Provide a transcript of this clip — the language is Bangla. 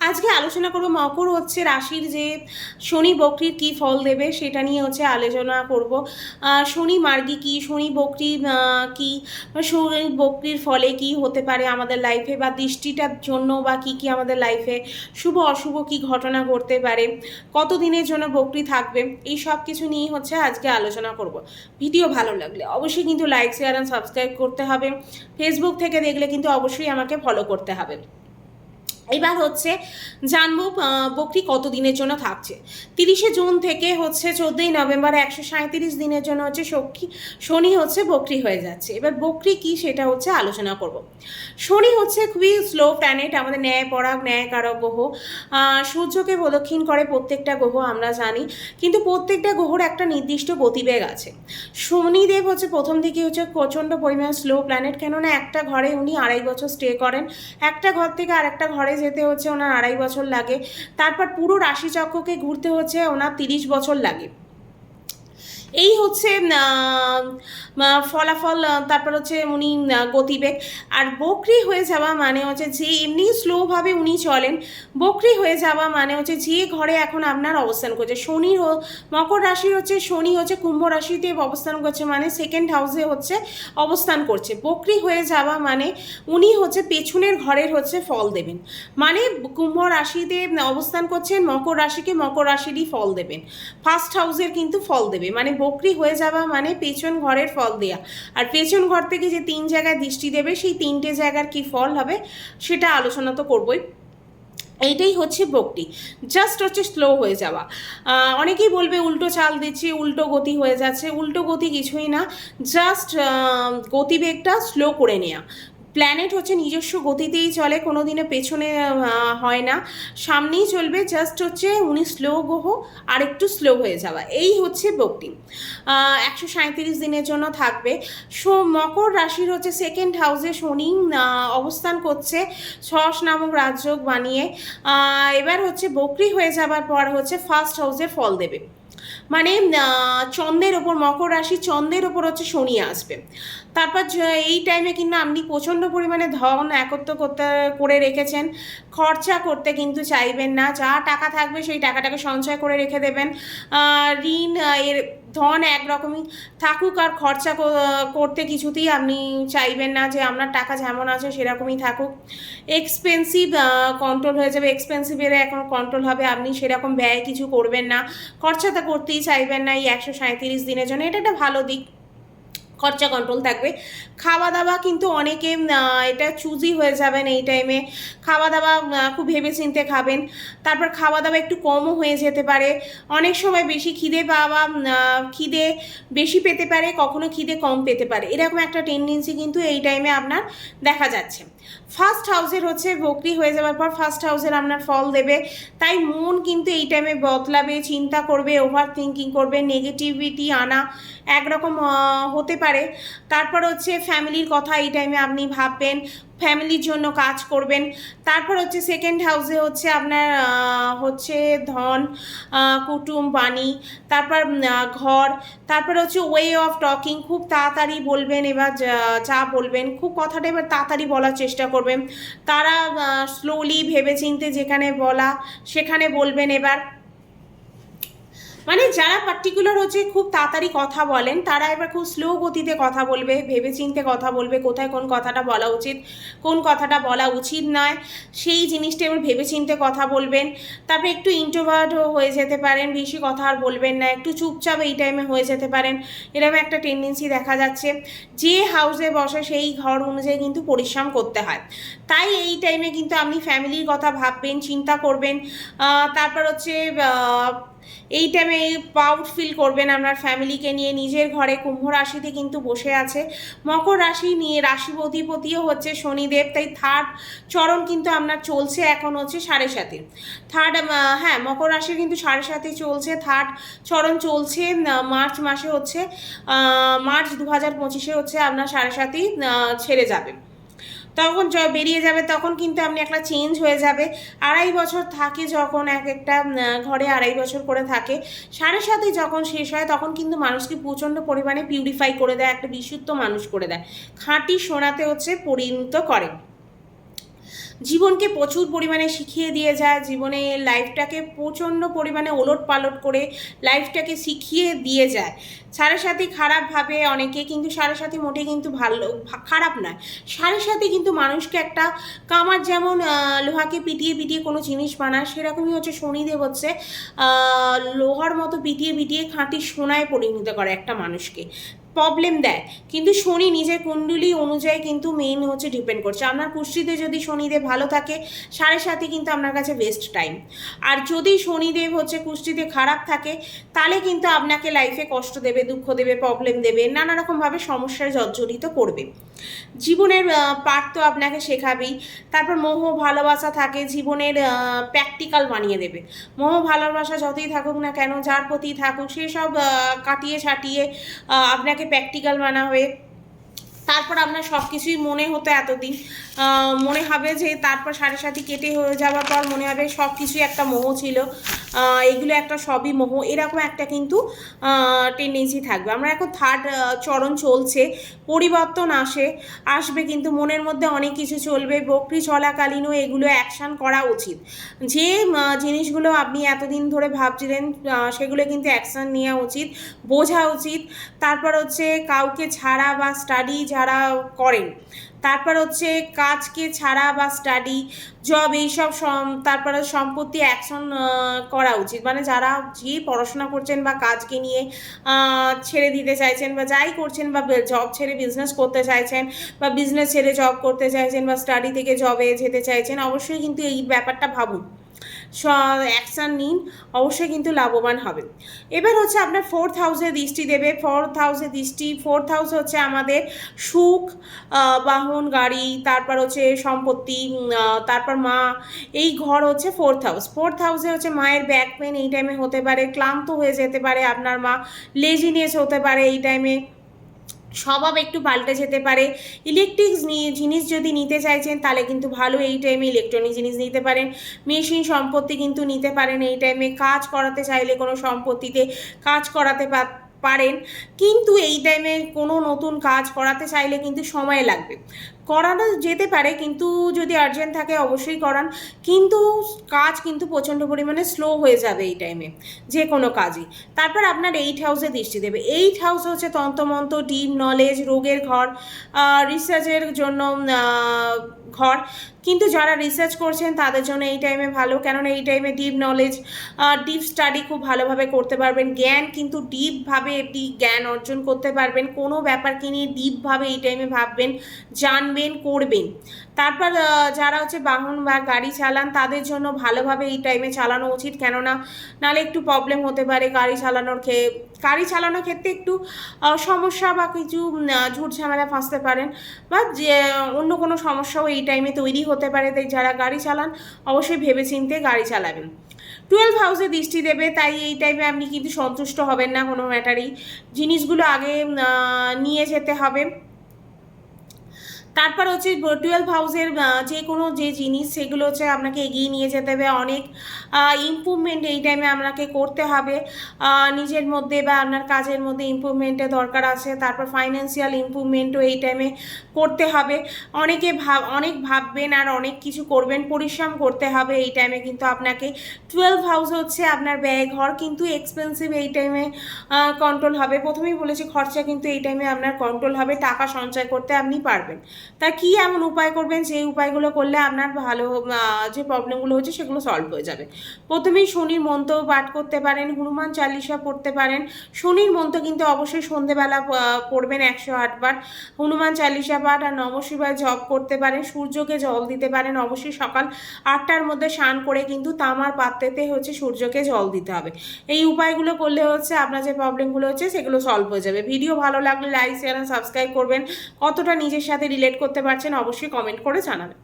আজকে আলোচনা করব মকর হচ্ছে রাশির যে শনি বকরির কি ফল দেবে সেটা নিয়ে হচ্ছে আলোচনা করব। শনি মার্গী কি, শনি বকরি কি শনি বকরির ফলে কি হতে পারে আমাদের লাইফে বা দৃষ্টিটার জন্য বা কি কি আমাদের লাইফে শুভ অশুভ কি ঘটনা ঘটতে পারে কত দিনের জন্য বকরি থাকবে, এই সব কিছু নিয়ে হচ্ছে আজকে আলোচনা করব। ভিডিও ভালো লাগলে অবশ্যই কিন্তু লাইক শেয়ার অ্যান্ড সাবস্ক্রাইব করতে হবে। ফেসবুক থেকে দেখলে কিন্তু অবশ্যই আমাকে ফলো করতে হবে। এবার হচ্ছে জানব বকরি কত দিনের জন্য থাকছে। তিরিশে জুন থেকে হচ্ছে চোদ্দোই নভেম্বর একশো সাঁত্রিশ দিনের জন্য হচ্ছে সখী, শনি হচ্ছে বকরি হয়ে যাচ্ছে। এবার বকরি কি সেটা হচ্ছে আলোচনা করব। শনি হচ্ছে খুবই স্লো প্ল্যানেট আমাদের ন্যায় পরাগ, ন্যায় কারক গ্রহ। সূর্যকে প্রদক্ষিণ করে প্রত্যেকটা গ্রহ আমরা জানি, কিন্তু প্রত্যেকটা গ্রহর একটা নির্দিষ্ট গতিবেগ আছে। শনিদেব হচ্ছে প্রথম দিকে হচ্ছে প্রচণ্ড পরিমাণ স্লো প্ল্যানেট কেননা একটা ঘরে উনি আড়াই বছর স্টে করেন। একটা ঘর থেকে আরেকটা ঘরে যেতে হচ্ছে, ওনার আড়াই বছর লাগে। তারপর পুরো রাশিচক্রকে ঘুরতে হচ্ছে, ওনার তিরিশ বছর লাগে। এই হচ্ছে ফলাফল তারপর হচ্ছে উনি গতিবেগ। আর বকরি হয়ে যাওয়া মানে হচ্ছে যে এমনি স্লোভাবে উনি চলেন। বকরি হয়ে যাওয়া মানে হচ্ছে যে ঘরে এখন আপনার অবস্থান করছে। শনি মকর রাশি হচ্ছে, শনি হচ্ছে কুম্ভ রাশিতে অবস্থান করছে মানে সেকেন্ড হাউসে হচ্ছে অবস্থান করছে। বকরি হয়ে যাওয়া মানে উনি হচ্ছে পেছনের ঘরের হচ্ছে ফল দেবেন। মানে কুম্ভ রাশিতে অবস্থান করছেন, মকর রাশিকে মকর রাশিরই ফল দেবেন। ফার্স্ট হাউসের কিন্তু ফল দেবে। মানে বকরি হয়ে যাওয়া মানে পেছন ঘরের ফল দেয়া। আর পেছন ঘর থেকে যে তিন জায়গায় দৃষ্টি দেবে, সেই তিনটে জায়গার কি ফল হবে, সেটা আলোচনা তো করবই। এইটাই হচ্ছে বকটি জাস্ট হচ্ছে স্লো হয়ে যাওয়া। অনেকেই বলবে উল্টো চাল দিচ্ছি, উল্টো গতি হয়ে যাচ্ছে। উল্টো গতি কিছুই না, জাস্ট গতিবেগটা স্লো করে নেওয়া প্ল্যানেট হচ্ছে নিজস্ব গতিতেই চলে কোনো দিনে পেছনে হয় না। সামনেই চলবে জাস্ট হচ্ছে উনি স্লো গ্রহ, আর একটু স্লো হয়ে যাওয়া। এই হচ্ছে বকটি একশো সাঁত্রিশ দিনের জন্য থাকবে। সো, মকর রাশির হচ্ছে সেকেন্ড হাউসে শনি অবস্থান করছে ছস নামক রাজযোগ বানিয়ে। এবার হচ্ছে বকরি হয়ে যাবার পর হচ্ছে ফার্স্ট হাউসে ফল দেবে। মানে চন্দ্রের ওপর, মকর রাশি চন্দ্রের ওপর হচ্ছে শনি আসবে। তারপর এই টাইমে কিন্তু আপনি প্রচণ্ড পরিমাণে ধন একত্র করতে, করে রেখেছেন। খরচা করতে কিন্তু চাইবেন না। যা টাকা থাকবে সেই টাকাটাকে সঞ্চয় করে রেখে দেবেন। ঋণ এর ধন একরকমই থাকুক আর খরচা করতে কিছুতেই আপনি চাইবেন না যে আপনার টাকা যেমন আছে সেরকমই থাকুক। এক্সপেন্সিভ কন্ট্রোল হয়ে যাবে। এক্সপেন্সিভের এখন কন্ট্রোল হবে। আপনি সেরকম ব্যয় কিছু করবেন না। খরচা তো করতেই চাইবেন না এই একশো সাঁত্রিশ দিনের জন্য। এটা একটা ভালো দিক। খরচা কন্ট্রোল থাকবে। খাওয়া দাওয়া কিন্তু অনেকে এটা চুজি হয়ে যাবেন এই টাইমে খাওয়া দাওয়া খুব ভেবে চিনতে খাবেন। তারপর খাওয়া দাওয়া একটু কমও হয়ে যেতে পারে। অনেক সময় বেশি খিদে পাওয়া খিদে বেশি পেতে পারে, কখনো খিদে কম পেতে পারে। এরকম একটা টেন্ডেন্সি কিন্তু এই টাইমে আপনার দেখা যাচ্ছে। ফার্স্ট হাউসের হচ্ছে বকরি হয়ে যাওয়ার পর ফার্স্ট হাউসের আপনার ফল দেবে। তাই মন কিন্তু এই টাইমে বদলাবে, চিন্তা করবে ওভার থিঙ্কিং করবে নেগেটিভিটি আনা একরকম হতে পারে। তারপর হচ্ছে ফ্যামিলির কথা এই টাইমে আপনি ভাববেন, ফ্যামিলির জন্য কাজ করবেন। তারপর হচ্ছে সেকেন্ড হাউসে হচ্ছে আপনার হচ্ছে ধন কুটুম, বাণী, তারপর ঘর, তারপর হচ্ছে ওয়ে অফ টকিং খুব তাড়াতাড়ি বলবেন, এবার যা বলবেন, খুব কথাটা এবার তাড়াতাড়ি বলার চেষ্টা করবেন। তারা স্লোলি ভেবেচিন্তে যেখানে বলা, সেখানে বলবেন এবার। মানে যারা পার্টিকুলার হচ্ছে খুব তাড়াতাড়ি কথা বলেন, তারা এবার খুব স্লো গতিতে কথা বলবে, ভেবেচিন্তে কথা বলবে, কোথায় কোন কথাটা বলা উচিত, কোন কথাটা বলা উচিত নয়, সেই জিনিসটা এবার ভেবেচিন্তে কথা বলবেন। তারপরে একটু ইন্ট্রোভার্ট হয়ে যেতে পারেন, বেশি কথা আর বলবেন না, একটু চুপচাপ এই টাইমে হয়ে যেতে পারেন। এরকম একটা টেন্ডেন্সি দেখা যাচ্ছে। যে হাউসে বসে সেই ঘর অনুযায়ী কিন্তু পরিশ্রম করতে হয়। তাই এই টাইমে কিন্তু আপনি ফ্যামিলির কথা ভাববেন, চিন্তা করবেন। তারপর হচ্ছে এই টাইমে প্রাউড ফিল করবেন আপনার ফ্যামিলিকে নিয়ে। নিজের ঘরে কুম্ভ রাশিতে কিন্তু বসে আছে। মকর রাশি নিয়ে রাশি অধিপতিও হচ্ছে শনিদেব, তাই থার্ড চরণ কিন্তু আপনার চলছে এখন হচ্ছে সাড়ে সাথে থার্ড হ্যাঁ মকর রাশি কিন্তু সাড়ে সাথে চলছে। থার্ড চরণ চলছে মার্চ মাসে হচ্ছে মার্চ দু হাজার পঁচিশে হচ্ছে আপনার সাড়ে সাতেই ছেড়ে যাবে। তখন বেরিয়ে যাবে, তখন কিন্তু আপনি একটা চেঞ্জ হয়ে যাবে। আড়াই বছর থাকে যখন এক একটা ঘরে আড়াই বছর করে থাকে। সাড়ে সাথে যখন শেষ হয়, তখন কিন্তু মানুষকে প্রচণ্ড পরিমাণে পিউরিফাই করে দেয়, একটা বিশুদ্ধ মানুষ করে দেয়। খাঁটি সোনাতে হচ্ছে পরিণত করে। জীবনকে প্রচুর পরিমাণে শিখিয়ে দিয়ে যায়, জীবনে লাইফটাকে প্রচণ্ড পরিমাণে ওলট পালট করে লাইফটাকে শিখিয়ে দিয়ে যায়। সাথে খারাপ ভাবে অনেকে, কিন্তু সাথে মোটে কিন্তু ভালো খারাপ নয়। সাথে কিন্তু মানুষকে একটা কামার যেমন লোহাকে পিটিয়ে পিটিয়ে কোনো জিনিস বানায়, সেরকমই হচ্ছে শনিদেব হচ্ছে লোহার মতো পিটিয়ে পিটিয়ে খাঁটি সোনায় পরিণত করে একটা মানুষকে। প্রবলেম দেয়। কিন্তু শনি নিজের কুণ্ডুলি অনুযায়ী কিন্তু মেইন হচ্ছে ডিপেন্ড করছে। আপনার কুষ্টিতে যদি শনিদেব ভালো থাকে, সাড়ে সাথে কিন্তু আপনার কাছে বেস্ট টাইম আর যদি শনিদেব হচ্ছে কুষ্টিতে খারাপ থাকে, তাহলে কিন্তু আপনাকে লাইফে কষ্ট দেবে, দুঃখ দেবে প্রবলেম দেবে নানা রকমভাবে সমস্যায় জর্জরিত করবে। জীবনের পাঠ তো আপনাকে শেখাবেই। তারপর মোহ ভালোবাসা থাকে, জীবনের প্র্যাকটিক্যাল বানিয়ে দেবে। মোহ ভালোবাসা যতই থাকুক না কেন, যার প্রতি থাকুক সেসব কাটিয়ে ছাটিয়ে আপনাকে প্র্যাকটিক্যাল বানাবে। তারপর আপনার সব কিছুই মনে হতো এতদিন। মনে হবে যে তারপর সাড়ে সাথে কেটে হয়ে যাওয়ার পর মনে হবে সব কিছুই একটা মোহ ছিল। এগুলো একটা সবই মোহ। এরকম একটা কিন্তু টেন্ডেন্সি থাকবে। আমরা এখন থার্ড চরণ চলছে। পরিবর্তন আসে, আসবে কিন্তু মনের মধ্যে অনেক কিছু চলবে। বকরি চলাকালীনও এগুলো অ্যাকশান করা উচিত। যে জিনিসগুলো আপনি এতদিন ধরে ভাবছিলেন সেগুলো কিন্তু অ্যাকশান নেওয়া উচিত, বোঝা উচিত। তারপর হচ্ছে কাউকে ছাড়া বা স্টাডি যারা করেন তারপর হচ্ছে কাজকে ছাড়া বা স্টাডি জব এইসব তারপরে সম্পত্তি অ্যাকশন করা উচিত। মানে যারা যে পড়াশোনা করছেন বা কাজকে নিয়ে ছেড়ে দিতে চাইছেন বা যাই করছেন বা জব ছেড়ে বিজনেস করতে চাইছেন বা বিজনেস ছেড়ে জব করতে চাইছেন বা স্টাডি থেকে জবে যেতে চাইছেন, অবশ্যই কিন্তু এই ব্যাপারটা ভাবুন। অ্যাকশান নিন, অবশ্যই কিন্তু লাভবান হবেন। এবার হচ্ছে আপনার ফোর্থ হাউসে দৃষ্টি দেবে। ফোর্থ হাউসে দৃষ্টি ফোর্থ হাউস হচ্ছে আমাদের সুখ বাহন, গাড়ি, তারপর হচ্ছে সম্পত্তি তারপর মা, এই ঘর হচ্ছে ফোর্থ হাউস ফোর্থ হাউসে হচ্ছে মায়ের ব্যাক পেন এই টাইমে হতে পারে, ক্লান্ত হয়ে যেতে পারে আপনার মা লেজিনেস হতে পারে এই টাইমে স্বভাব একটু পাল্টে যেতে পারে। ইলেকট্রিক জিনিস যদি নিতে চাইছেন, তাহলে কিন্তু ভালো এই টাইমে ইলেকট্রনিক জিনিস নিতে পারেন। মেশিন সম্পত্তি কিন্তু নিতে পারেন এই টাইমে কাজ করাতে চাইলে কোনো সম্পত্তিতে কাজ করাতে পা- পারেন, কিন্তু এই টাইমে কোনো নতুন কাজ করাতে চাইলে কিন্তু সময় লাগবে। করানো যেতে পারে, কিন্তু যদি আর্জেন্ট থাকে অবশ্যই করান, কিন্তু কাজ কিন্তু প্রচণ্ড পরিমাণে স্লো হয়ে যাবে এই টাইমে যে কোনো কাজই। তারপর আপনার এইট হাউসে দৃষ্টি দেবে। এইট হাউস হচ্ছে তন্ত্রমন্ত্র ডিপ নলেজ রোগের ঘর রিসার্চের জন্য ঘর কিন্তু যারা রিসার্চ করছেন, তাদের জন্য এই টাইমে ভালো। কেননা এই টাইমে ডিপ নলেজ ডিপ স্টাডি খুব ভালোভাবে করতে পারবেন। জ্ঞান কিন্তু ডিপভাবে এটি জ্ঞান অর্জন করতে পারবেন। কোনো ব্যাপারকে নিয়ে ডিপভাবে এই টাইমে ভাববেন, জানবেন, করবেন। তারপর যারা হচ্ছে বাহন বা গাড়ি চালান, তাদের জন্য ভালোভাবে এই টাইমে চালানো উচিত। কেননা, নালে একটু প্রবলেম হতে পারে গাড়ি চালানোর ক্ষে গাড়ি চালানোর ক্ষেত্রে একটু সমস্যা বা কিছু ঝুট ঝামেলা ফাঁসতে পারেন। বা যে, অন্য কোনো সমস্যাও এই টাইমে তৈরি হতে পারে। তাই যারা গাড়ি চালান, অবশ্যই ভেবেচিন্তে গাড়ি চালাবেন। টুয়েলভ হাউসে দৃষ্টি দেবে, তাই এই টাইমে আপনি কিন্তু সন্তুষ্ট হবেন না কোনো ম্যাটারেই জিনিসগুলো আগে নিয়ে যেতে হবে। তারপর হচ্ছে টুয়েলভ হাউসের যে কোনো যে জিনিস, সেগুলো হচ্ছে আপনাকে এগিয়ে নিয়ে যেতে হবে। অনেক ইম্প্রুভমেন্ট এই টাইমে আপনাকে করতে হবে। নিজের মধ্যে বা আপনার কাজের মধ্যে ইম্প্রুভমেন্টের দরকার আছে। তারপর ফাইন্যান্সিয়াল ইম্প্রুভমেন্টও এই টাইমে করতে হবে। অনেকে ভাব, অনেক ভাববেন আর অনেক কিছু করবেন, পরিশ্রম করতে হবে। এই টাইমে কিন্তু আপনাকে টুয়েলভ হাউস হচ্ছে আপনার ব্যয় ঘর, কিন্তু এক্সপেন্সিভ এই টাইমে কন্ট্রোল হবে। প্রথমেই বলেছি, খরচা কিন্তু এই টাইমে আপনার কন্ট্রোল হবে। টাকা সঞ্চয় করতে আপনি পারবেন। তা কি এমন উপায় করবেন? সেই উপায়গুলো করলে আপনার ভালো যে প্রবলেমগুলো হচ্ছে সেগুলো সলভ হয়ে যাবে। প্রথমেই শনির মন্ত্র পাঠ করতে পারেন, হনুমান চালিশা পড়তে পারেন। শনির মন্ত্র কিন্তু অবশ্যই সন্ধেবেলা পড়বেন একশো আটবার হনুমান চালিশা পাঠ আর নমশিবায় জপ করতে পারেন, সূর্যকে জল দিতে পারেন। অবশ্যই সকাল আটটার মধ্যে স্নান করে কিন্তু তামার পাত্রেতে হচ্ছে সূর্যকে জল দিতে হবে। এই উপায়গুলো করলে হচ্ছে আপনার যে প্রবলেমগুলো হচ্ছে সেগুলো সলভ হয়ে যাবে। ভিডিও ভালো লাগলে লাইক শেয়ার সাবস্ক্রাইব করবেন। কতটা নিজের সাথে রিলেট করতে পারছেন অবশ্যই কমেন্ট করে জানাবেন।